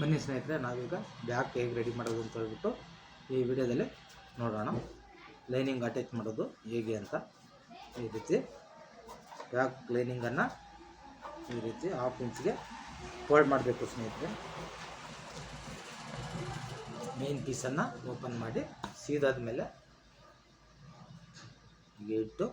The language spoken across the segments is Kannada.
ಬನ್ನಿ ಸ್ನೇಹಿತರೆ, ನಾವೀಗ ಬ್ಯಾಕ್ ಹೇಗೆ ರೆಡಿ ಮಾಡೋದು ಅಂತ ಹೇಳ್ಬಿಟ್ಟು ಈ ವಿಡಿಯೋದಲ್ಲಿ ನೋಡೋಣ. ಲೈನಿಂಗ್ ಅಟ್ಯಾಚ್ ಮಾಡೋದು ಹೇಗೆ ಅಂತ ಈ ರೀತಿ. ಬ್ಯಾಕ್ ಲೈನಿಂಗನ್ನು ಈ ರೀತಿ ಹಾಫ್ ಇಂಚ್ಗೆ ಫೋಲ್ಡ್ ಮಾಡಬೇಕು ಸ್ನೇಹಿತರೆ. ಮೇನ್ ಪೀಸನ್ನು ಓಪನ್ ಮಾಡಿ ಸೀದಾದ ಮೇಲೆ ಇಟ್ಟು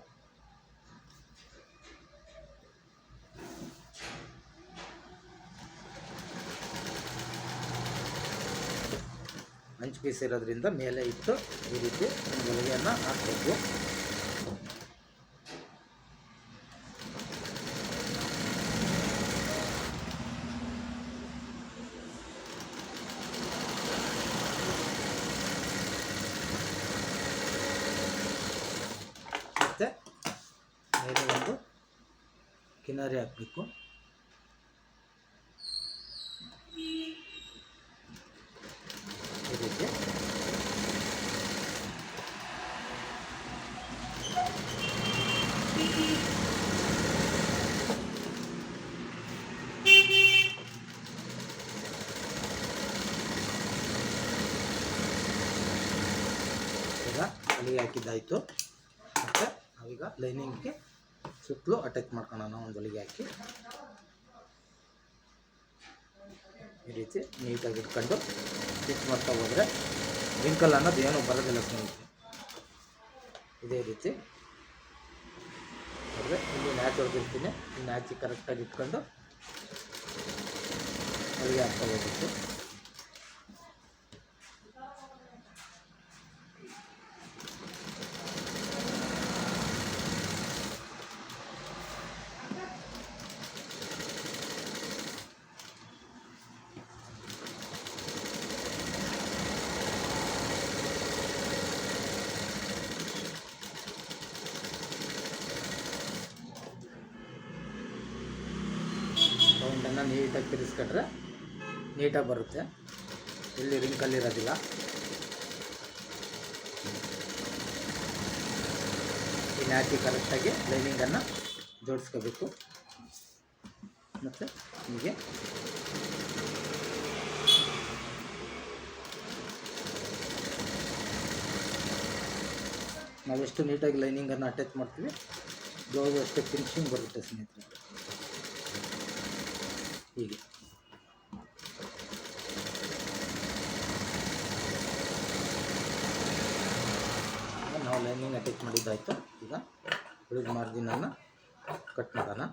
ಅಂಚು ಪೀಸ್ ಇರೋದ್ರಿಂದ ಮೇಲೆ ಇಟ್ಟು ಈ ರೀತಿ ಹೊಲಿಗೆಯನ್ನು ಹಾಕಬೇಕು. ಮತ್ತು ಮೇಲೆ ಒಂದು ಕಿನಾರಿ ಹಾಕಬೇಕು ಈ ರೀತಿ ಈಗ ಅಲ್ಲಿಗೆ ಹಾಕಿದ್ದಾಯಿತು ಮತ್ತು ನಾವೀಗ ಲೈನಿಂಗ್ಗೆ ಸುತ್ತಲೂ ಅಟ್ಯಾಚ್ ಮಾಡ್ಕೊಳ್ಳೋಣ ಒಂದು ಹೊಲಿಗೆ ಹಾಕಿ. ಈ ರೀತಿ ನೀಟಾಗಿ ಇಟ್ಕೊಂಡು ಸ್ಟಿಚ್ ಮಾಡ್ತಾ ಹೋದರೆ ವಿಂಕಲ್ ಅನ್ನೋದು ಏನೂ ಬರೋದಿಲ್ಲ ಸ್ನೇಹಿತರೆ. ಇದೇ ರೀತಿ. ಆದರೆ ಇಲ್ಲಿ ನ್ಯಾಚ್ ಹೊಡೆದಿರ್ತೀನಿ ನ್ಯಾಚಿ ಕರೆಕ್ಟಾಗಿ ಇಟ್ಕೊಂಡು ಅಲ್ಲಿಗೆ ಹಾಕ್ತಾ ಹೋಗ್ಬೇಕು. ನೀಟಾಗಿ ತಿರ್ಸ್ಕೊಂಡ್ರೆ ನೀಟಾಗಿ ಬರುತ್ತೆ. ಇಲ್ಲಿ ರಿಂಕಲ್ಲಿ ಇರೋದಿಲ್ಲ. ಹಾಕಿ ಕರೆಕ್ಟಾಗಿ ಲೈನಿಂಗನ್ನು ಜೋಡಿಸ್ಕೋಬೇಕು. ಮತ್ತು ಹೀಗೆ. ನಾವೆಷ್ಟು ನೀಟಾಗಿ ಲೈನಿಂಗನ್ನು ಅಟ್ಯಾಚ್ ಮಾಡ್ತೀವಿ ಬ್ಲೌಸ್ ಅಷ್ಟೇ ಫಿನಿಶಿಂಗ್ ಬರುತ್ತೆ ಸ್ನೇಹಿತರೆ. ಹೀಗೆ. ನಾವು ಲೈನಿಂಗ್ ಅಟ್ಯಾಚ್ ಮಾಡಿದ್ದಾಯಿತು? ಈಗ ಉಳಿದ ಮಾರ್ಜಿನನ್ನು ಕಟ್ ಮಾಡೋಣ.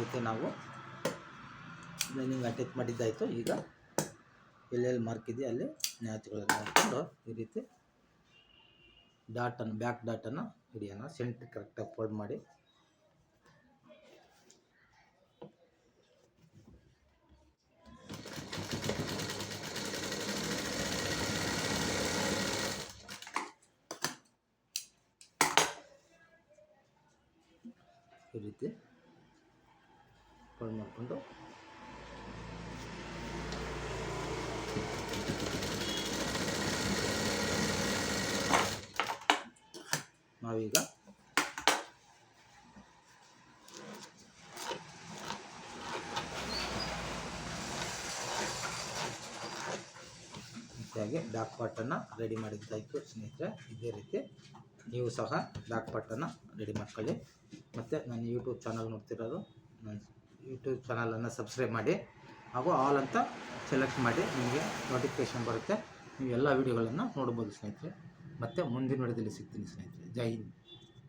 ರೀತಿ ನಾವು. ಲೈನಿಂಗ್ ಅಟ್ಯಾಚ್ ಮಾಡಿದ್ದಾಯಿತು. ಈಗ ಎಲ್ಲೆಲ್ಲಿ ಮಾರ್ಕ್ ಇದೆಯೋ ಅಲ್ಲಿ ನ್ಯಾಚ್ಗಳನ್ನು ಹಾಕ್ಕೊಂಡು ಈ ರೀತಿ ಡಾಟನ್ನು ಬ್ಯಾಕ್ ಡಾಟನ್ನು ಹಿಡಿಯೋಣ. ಸೆಂಟ್ರ್ ಕರೆಕ್ಟಾಗಿ ಫೋಲ್ಡ್ ಮಾಡಿ. ಈ ರೀತಿ ಫೋಲ್ಡ್ ಮಾಡಿಕೊಂಡು ನಾವೀಗ ಹಾಗೆ ಡಾಕ್ ಪಾಟನ್ನು ರೆಡಿ ಮಾಡಿದ್ದಾಯಿತು ಸ್ನೇಹಿತರೆ, ಇದೇ ರೀತಿ. ನೀವು ಸಹ ಡಾಕ್ ಪಾಟನ್ನು ರೆಡಿ ಮಾಡ್ಕೊಳ್ಳಿ. ಮತ್ತು ನನ್ನ ಯೂಟ್ಯೂಬ್ ಚಾನಲ್ ನೋಡ್ತಿರೋದು ನನ್ನ ಯೂಟ್ಯೂಬ್ ಚಾನಲನ್ನು ಸಬ್ಸ್ಕ್ರೈಬ್ ಮಾಡಿ ಹಾಗೂ ಆಲ್ ಅಂತ ಸೆಲೆಕ್ಟ್ ಮಾಡಿ ನಿಮಗೆ ನೋಟಿಫಿಕೇಷನ್ ಬರುತ್ತೆ. ನೀವು ಎಲ್ಲ ವೀಡಿಯೋಗಳನ್ನು ನೋಡ್ಬೋದು ಸ್ನೇಹಿತರೆ. ಮತ್ತು ಮುಂದಿನ ವಿಡಿಯೋದಲ್ಲಿ ಸಿಗ್ತೀನಿ ಸ್ನೇಹಿತರೆ. ಜೈ ಹಿಂದ್.